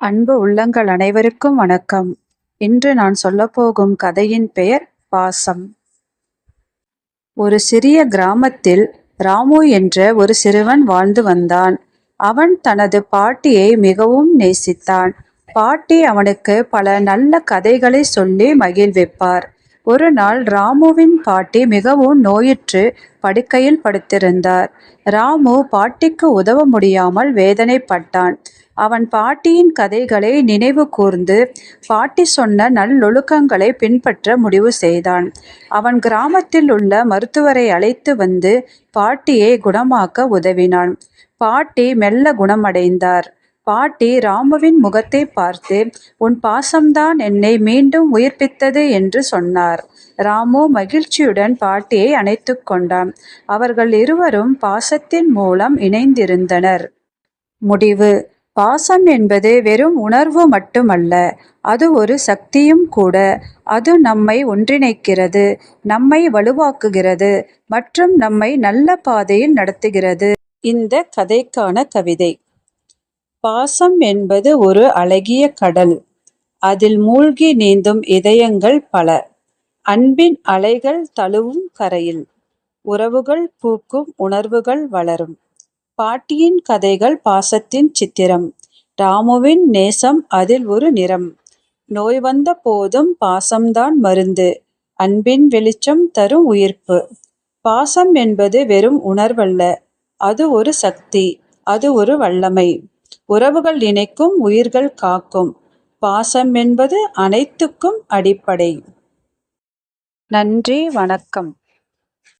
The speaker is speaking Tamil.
அன்பு உள்ளங்கள் அனைவருக்கும் வணக்கம். இன்று நான் சொல்லப்போகும் கதையின் பெயர் பாசம். ஒரு சிறிய கிராமத்தில் ராமு என்ற ஒரு சிறுவன் வாழ்ந்து வந்தான். அவன் தனது பாட்டியை மிகவும் நேசித்தான். பாட்டி அவனுக்கு பல நல்ல கதைகளை சொல்லி மகிழ்விப்பார். ஒரு நாள் ராமுவின் பாட்டி மிகவும் நோயுற்று படுக்கையில் படுத்திருந்தார். ராமு பாட்டிக்கு உதவ முடியாமல் வேதனைப்பட்டான். அவன் பாட்டியின் கதைகளை நினைவு கூர்ந்து பாட்டி சொன்ன நல்லொழுக்கங்களை பின்பற்ற முடிவு செய்தான். அவன் கிராமத்தில் உள்ள மருத்துவரை அழைத்து வந்து பாட்டியை குணமாக்க உதவினான். பாட்டி மெல்ல குணமடைந்தார். பாட்டி ராமுவின் முகத்தை பார்த்து உன் பாசம்தான் என்னை மீண்டும் உயிர்ப்பித்தது என்று சொன்னார். ராமு மகிழ்ச்சியுடன் பாட்டியை அணைத்து கொண்டான். அவர்கள் இருவரும் பாசத்தின் மூலம் இணைந்திருந்தனர். முடிவு. பாசம் என்பது வெறும் உணர்வு மட்டுமல்ல அது ஒரு சக்தியும் கூட. அது நம்மை ஒன்றிணைக்கிறது நம்மை வலுவாக்குகிறது மற்றும் நம்மை நல்ல பாதையில் நடத்துகிறது. இந்த கதைக்கான கவிதை. பாசம் என்பது ஒரு அழகிய கடல். அதில் மூழ்கி நீந்தும் இதயங்கள் பல. அன்பின் அலைகள் தழுவும் கரையில். உறவுகள் பூக்கும் உணர்வுகள் வளரும். பாட்டியின் கதைகள் பாசத்தின் சித்திரம். ராமுவின் நேசம் அதில் ஒரு நிறம். நோய் வந்த போதும் பாசம்தான் மருந்து. அன்பின் வெளிச்சம் தரும் உயிர்ப்பு. பாசம் என்பது வெறும் உணர்வல்ல. அது ஒரு சக்தி. அது ஒரு வல்லமை. உறவுகள் இணைக்கும் உயிர்கள் காக்கும். பாசம் என்பது அனைத்துக்கும் அடிப்படை. நன்றி வணக்கம்.